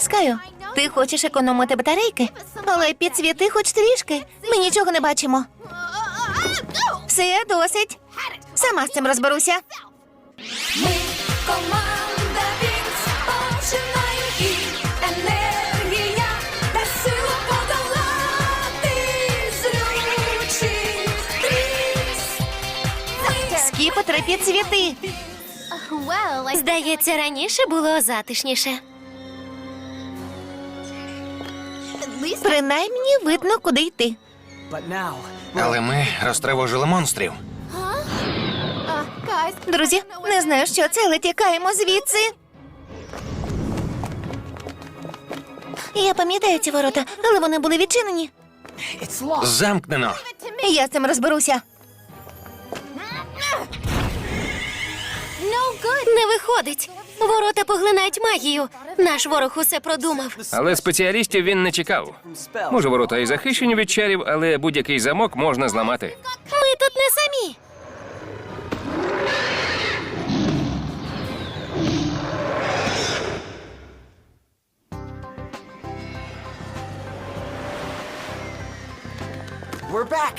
Скаю, ти хочеш економити батарейки? Але підсвіти хоч трішки. Ми нічого не бачимо. Все, досить. Сама з цим розберуся. Ми команда Вінкс, починає і енергія та сила подолати злючий стріс. Ми Скіпетри підсвіти. Здається, раніше було затишніше. Принаймні видно, куди йти. Але ми розтривожили монстрів. Друзі, не знаю, що це, але тікаємо звідси. Я пам'ятаю ці ворота, але вони були відчинені. Замкнено. Я з цим розберуся. Не виходить. Ворота поглинають магію. Наш ворог усе продумав. Але спеціалістів він не чекав. Може, ворота і захищені від чарів, але будь-який замок можна зламати. Ми тут не самі.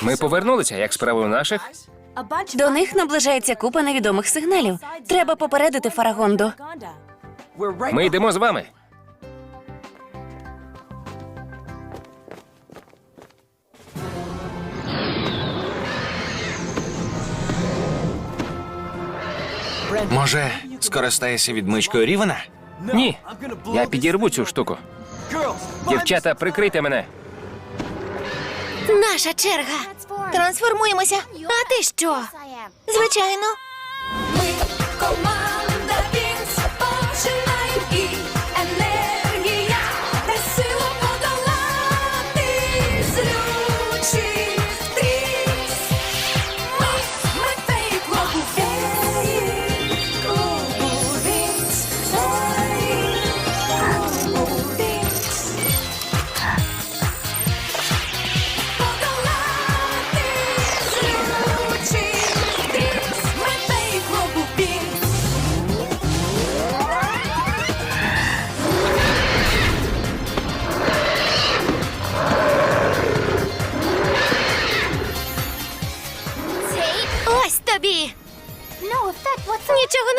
Ми повернулися, як справи у наших. До них наближається купа невідомих сигналів. Треба попередити Фарагонду. Ми йдемо з вами. Може, скористаєшся відмичкою Рівена? Ні, я підірву цю штуку. Дівчата, прикрийте мене. Наша черга. Трансформуємося. А ти що? Звичайно. Ми команда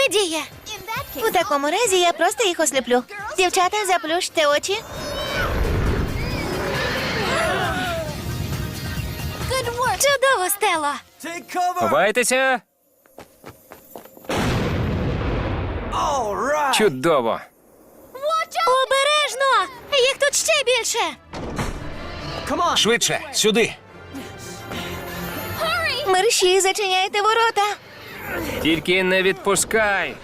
не діє. У такому разі я просто їх осліплю. Дівчата, заплющте очі. Чудово, Стело. Ховайтеся. Чудово. Обережно! Їх тут ще більше. Швидше, сюди. Мерщі зачиняйте ворота. Тільки не відпускай.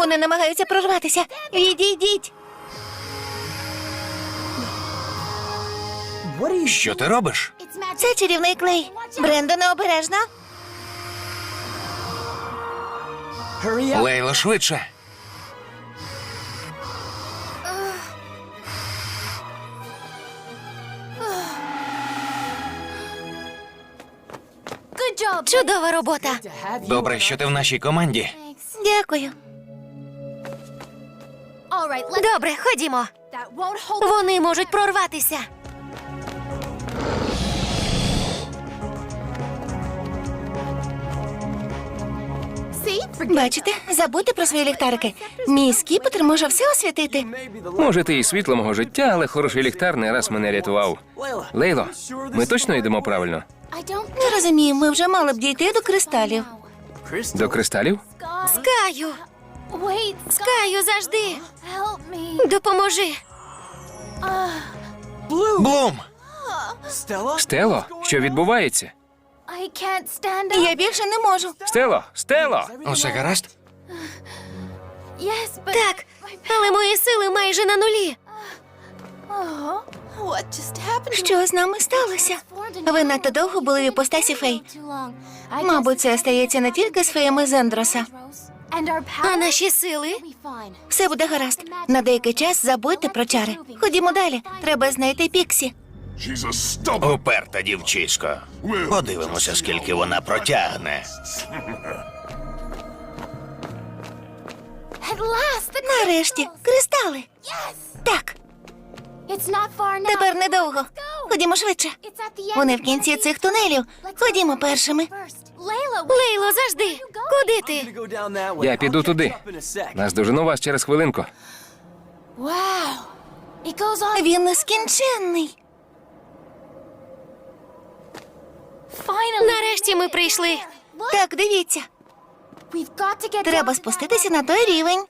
Вони намагаються прорватися. Відійдіть. Що ти робиш? Це чарівний клей. Брендоне обережно. Лейло, швидше. Чудова робота. Добре, що ти в нашій команді. Дякую. Добре, ходімо. Вони можуть прорватися. Бачите, забудьте про свої ліхтарики. Мій скіпетр може все освітити. Може, ти і світло мого життя, але хороший ліхтар не раз мене рятував. Лейло, ми точно йдемо правильно? Не розумію, ми вже мали б дійти до кристалів. До кристалів? Скаю. Скаю, завжди. Допоможи. Блум! Стело, що відбувається? Я більше не можу. Стело, Стело! Усе гаразд? Так, але мої сили майже на нулі. Що з нами сталося? Ви надто довго були в іпостасі фей. Мабуть, це стається не тільки з феями Зендроса. А наші сили? Все буде гаразд. На деякий час забудьте про чари. Ходімо далі. Треба знайти Піксі. Уперта дівчисько. Подивимося, скільки вона протягне. Нарешті, кристали. Так, тепер недовго. Ходімо швидше. Вони в кінці цих тунелів. Ходімо першими. Лейло, завжди. Куди ти? Я піду туди. Наздожену вас через хвилинку. Він нескінченний. Нарешті ми прийшли. Так, дивіться. Треба спуститися на той рівень.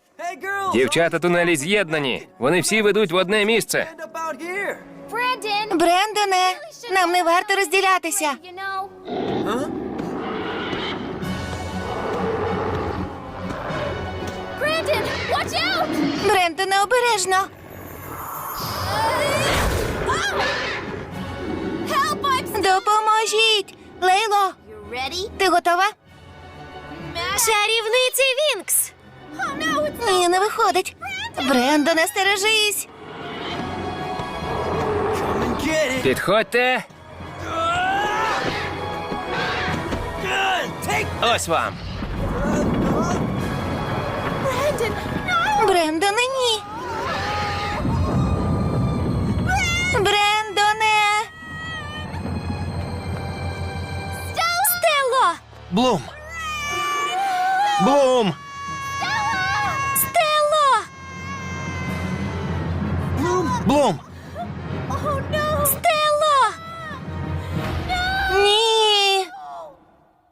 Дівчата тунелі з'єднані. Вони всі ведуть в одне місце. Брендоне, нам не варто розділятися. Брендоне, обережно. Ти готова? Чарівниці Вінкс. Ні, не виходить. Брендоне, стережись. Підходьте. Ось вам. Брендоне, ні. Блум. Стелло! Блум.